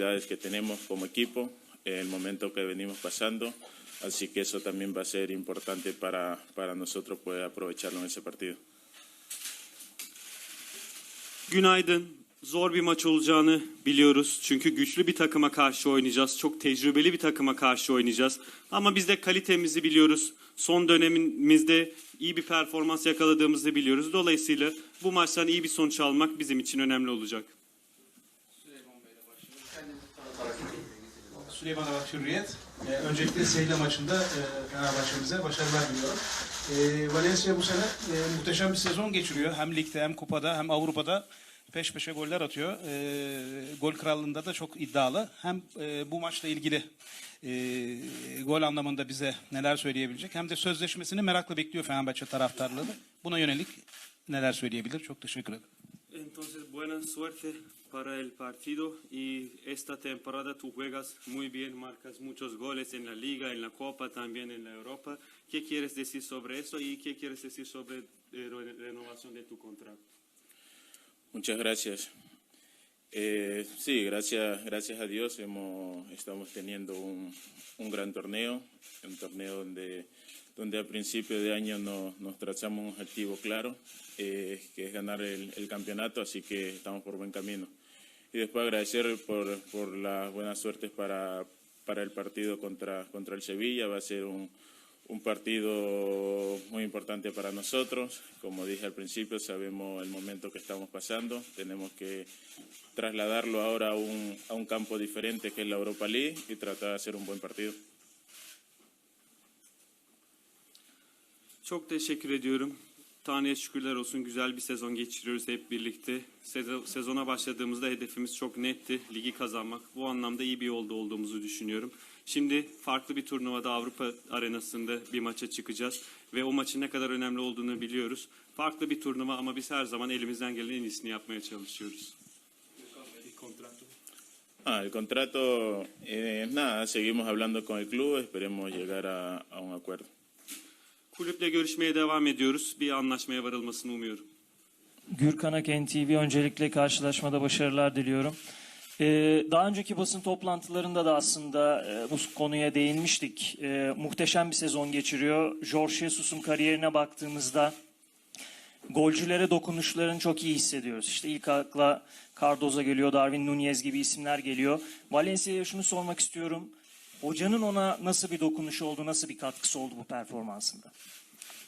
cualidades que tenemos como equipo, el momento que venimos pasando, así que eso también va a ser importante para, para nosotros poder aprovecharlo en ese partido. Günaydın. Zor bir maç olacağını biliyoruz. Çünkü güçlü bir takıma karşı oynayacağız. Çok tecrübeli bir takıma karşı oynayacağız. Ama biz de kalitemizi biliyoruz. Son dönemimizde iyi bir performans yakaladığımızı biliyoruz. Dolayısıyla bu maçtan iyi bir sonuç almak bizim için önemli olacak. Süleyman Avak Hürriyet. Ee, öncelikle Seyla maçında e, Fenerbahçe'mize başarılar diliyorum. Ee, Valencia bu sene e, muhteşem bir sezon geçiriyor. Hem ligde hem kupada hem Avrupa'da peş peşe goller atıyor. Ee, gol krallığında da çok iddialı. Hem e, bu maçla ilgili e, gol anlamında bize neler söyleyebilecek hem de sözleşmesini merakla bekliyor Fenerbahçe taraftarları. Buna yönelik neler söyleyebilir? Çok teşekkür ederim. Entonces, buena suerte para el partido y esta temporada tú juegas muy bien, marcas muchos goles en la liga, en la copa, también en la Europa. ¿Qué quieres decir sobre eso y qué quieres decir sobre eh, re- renovación de tu contrato? Muchas gracias. Eh, sí, gracias, gracias a Dios hemos, estamos teniendo un, un gran torneo, un torneo donde, donde a principio de año nos, nos trazamos un objetivo claro, eh, que es ganar el, el campeonato, así que estamos por buen camino. Y después agradecer por, por las buenas suertes para, para el partido contra, contra el Sevilla, va a ser un, un partido muy importante para nosotros. Como dije al principio, sabemos el momento que estamos pasando. Tenemos que trasladarlo ahora a un, a un campo diferente que es la Europa League y tratar de hacer un buen partido. Çok teşekkür ediyorum. Tanrı'ya şükürler olsun güzel bir sezon geçiriyoruz hep birlikte. Sezona başladığımızda hedefimiz çok netti. Ligi kazanmak. Bu anlamda iyi bir yolda olduğumuzu düşünüyorum. Şimdi farklı bir turnuvada Avrupa arenasında bir maça çıkacağız. Ve o maçın ne kadar önemli olduğunu biliyoruz. Farklı bir turnuva ama biz her zaman elimizden gelen en iyisini yapmaya çalışıyoruz. Ah, el contrato, eh, nada, seguimos hablando con el club, esperemos llegar a, a un acuerdo. Kulüple görüşmeye devam ediyoruz. Bir anlaşmaya varılmasını umuyorum. Gürkan Aken TV öncelikle karşılaşmada başarılar diliyorum. Ee, daha önceki basın toplantılarında da aslında e, bu konuya değinmiştik. Ee, muhteşem bir sezon geçiriyor. Jorge Jesus'un kariyerine baktığımızda golcülere dokunuşlarını çok iyi hissediyoruz. İşte ilk akla Cardozo geliyor, Darwin Nunez gibi isimler geliyor. Valencia'ya şunu sormak istiyorum. Hocanın ona nasıl bir dokunuşu oldu, nasıl bir katkısı oldu bu performansında?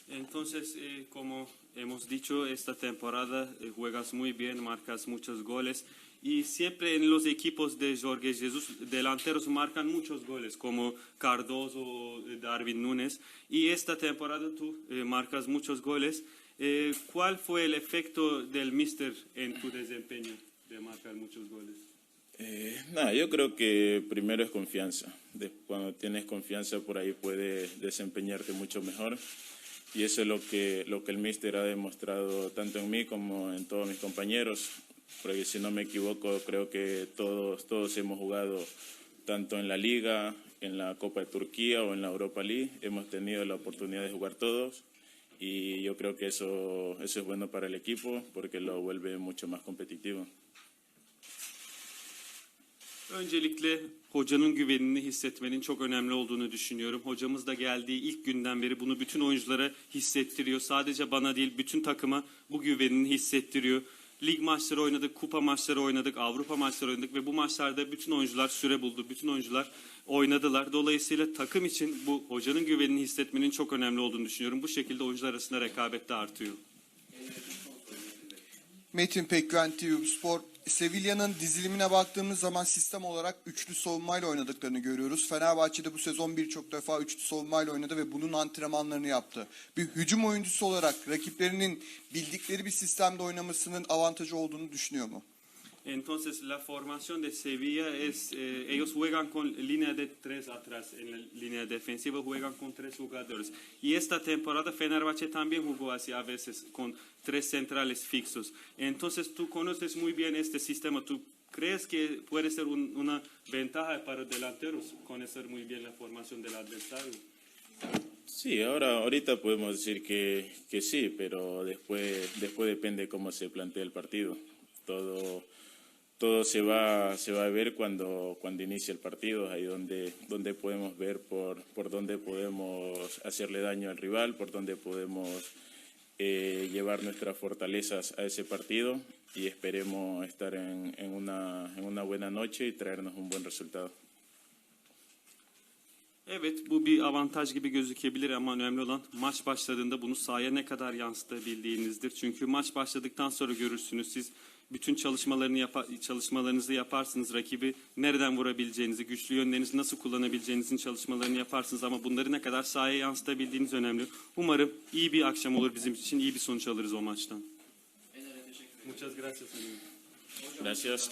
Entonces, eh, como hemos dicho, esta temporada eh, juegas muy bien, marcas muchos goles y siempre en los equipos de Jorge Jesus delanteros marcan muchos goles, como Cardoso o eh, Darwin Núñez. Y esta temporada tú eh, marcas muchos goles. Eh, ¿Cuál fue el efecto del Mister en tu desempeño de marcar muchos goles? Eh, nada, yo creo que primero es confianza. De- cuando tienes confianza por ahí puedes desempeñarte mucho mejor. Y eso es lo que, lo que el míster ha demostrado tanto en mí como en todos mis compañeros. Porque si no me equivoco, creo que todos, todos hemos jugado tanto en la Liga, en la Copa de Turquía o en la Europa League. Hemos tenido la oportunidad de jugar todos. Y yo creo que eso, eso es bueno para el equipo porque lo vuelve mucho más competitivo. Öncelikle hocanın güvenini hissetmenin çok önemli olduğunu düşünüyorum. Hocamız da geldiği ilk günden beri bunu bütün oyunculara hissettiriyor. Sadece bana değil bütün takıma bu güvenini hissettiriyor. Lig maçları oynadık, kupa maçları oynadık, Avrupa maçları oynadık ve bu maçlarda bütün oyuncular süre buldu. Bütün oyuncular oynadılar. Dolayısıyla takım için bu hocanın güvenini hissetmenin çok önemli olduğunu düşünüyorum. Bu şekilde oyuncular arasında rekabet de artıyor. Metin Pekgüven TV Spor. Sevilla'nın dizilimine baktığımız zaman sistem olarak üçlü savunmayla oynadıklarını görüyoruz. Fenerbahçe'de bu sezon birçok defa üçlü savunmayla oynadı ve bunun antrenmanlarını yaptı. Bir hücum oyuncusu olarak rakiplerinin bildikleri bir sistemde oynamasının avantajı olduğunu düşünüyor mu? Entonces la formación de Sevilla es, eh, ellos juegan con línea de tres atrás, en la línea defensiva juegan con tres jugadores. Y esta temporada Fenerbahçe también jugó así a veces con tres centrales fixos. Entonces tú conoces muy bien este sistema, ¿tú crees que puede ser un- una ventaja para delanteros conocer muy bien la formación del adversario? Sí, ahora ahorita podemos decir que, que sí, pero después, después depende cómo se plantea el partido. Todo, todo se va, se va a ver cuando, cuando inicie el partido, ahí donde, donde podemos ver por, por dónde podemos hacerle daño al rival, por dónde podemos eh, llevar nuestras fortalezas a ese partido y esperemos estar en, en una, en una buena noche y traernos un buen resultado. Evet bu bir avantaj gibi gözükebilir ama önemli olan maç başladığında bunu sahaya ne kadar yansıtabildiğinizdir. Çünkü maç başladıktan sonra görürsünüz siz bütün çalışmalarını yapa- çalışmalarınızı yaparsınız. Rakibi nereden vurabileceğinizi, güçlü yönlerinizi nasıl kullanabileceğinizin çalışmalarını yaparsınız ama bunları ne kadar sahaya yansıtabildiğiniz önemli. Umarım iyi bir akşam olur bizim için. iyi bir sonuç alırız o maçtan. Muchas gracias. Gracias.